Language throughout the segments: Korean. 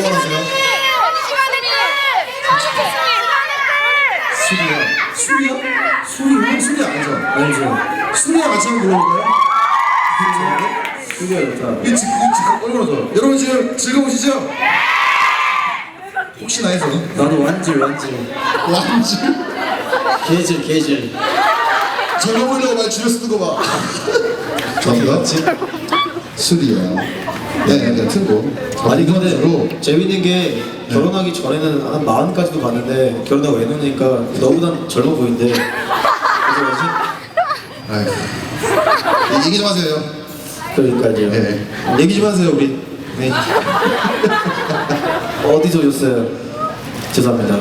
뭐 하세요? 술이요? 술이요? 술이요? 술이 아니죠? 알죠? 술이랑 같이 한번 불러볼까요? 그게 좋다. 일찍 일찍 얼마나 여러분 지금 즐거우시죠? 혹시나 해서 나도 완질 완질. 완지 개질 개질. 젊어 보이려고 많이 줄여 쓰는 거 봐. 감사합니다. 술이야. 네, 네, 틀고. 아니 로 근데 재밌는 게 결혼하기 전에는 한 마흔까지도 봤는데 결혼하고 애 놓으니까 너보단 젊어 보인대. 그래서 뭐지? 아이고. 얘기 좀 하세요. 그러니까요. 네. 얘기 좀 하세요 우리. 네. 어디서 오셨어요? 죄송합니다.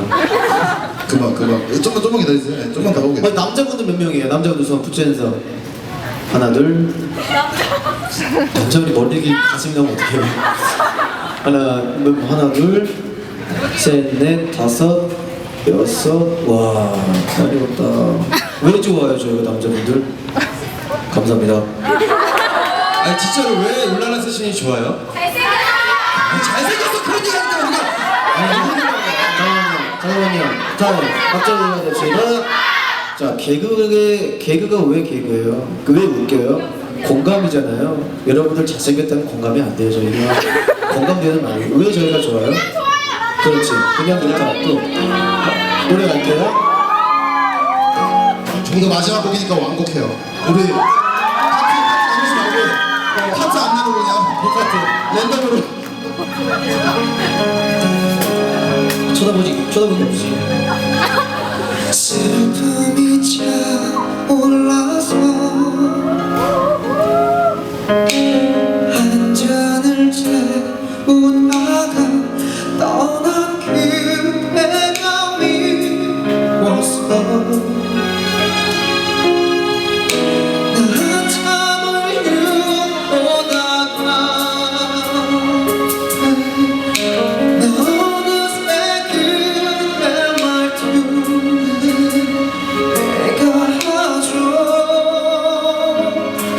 그만 그만. 좀만 좀만 기다리세요. 네, 좀만 더 아니, 오게. 남자분들 몇 명이에요? 남자분들 손 붙여서 하나 둘. 남자분이 길 가슴이 나면 어떡해요? 하나 뭐, 하나 둘. 셋, 넷, 다섯, 여섯. 와 많이 왔다. 왜 좋아요 저희가 남자분들? 감사합니다. 아니 진짜로 왜 울랄라 세션이 좋아요? 아니, 잘생겨서 그런 얘기 하니까 우리가 잠깐만요. 잠깐만요. 자, 갑자기 해야 됩시다. 자, 개그가, 개그가 왜 개그예요? 그왜 웃겨요? 공감이잖아요. 여러분들 잘생겼다는 공감이 안 돼요, 저희가. 공감되는 말이에요. 왜 저희가 좋아요? 그렇지. 그냥 그렇다. 또. 노래 갈게요. 저도 마지막 곡이니까 완곡해요. 우리 파트 하지 말고 파트 안 내고 그냥 똑같아. 랜덤으로. 쳐다보지, 쳐다보기 없지.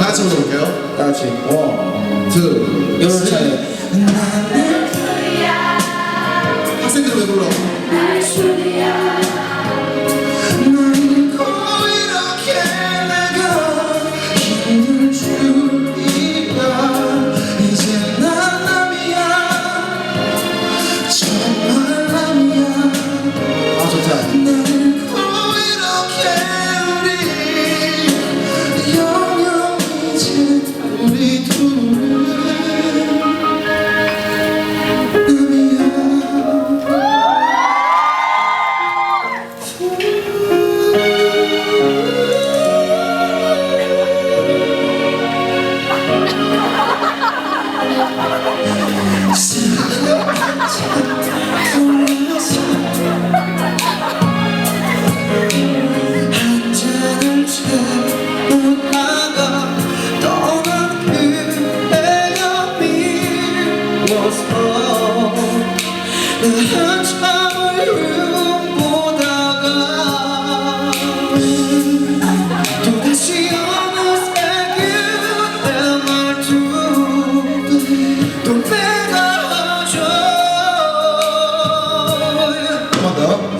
다 같이 불러볼게요. 다 같이. 원, 둘, 둘, 셋. 셋. 학생들 왜 불러? 난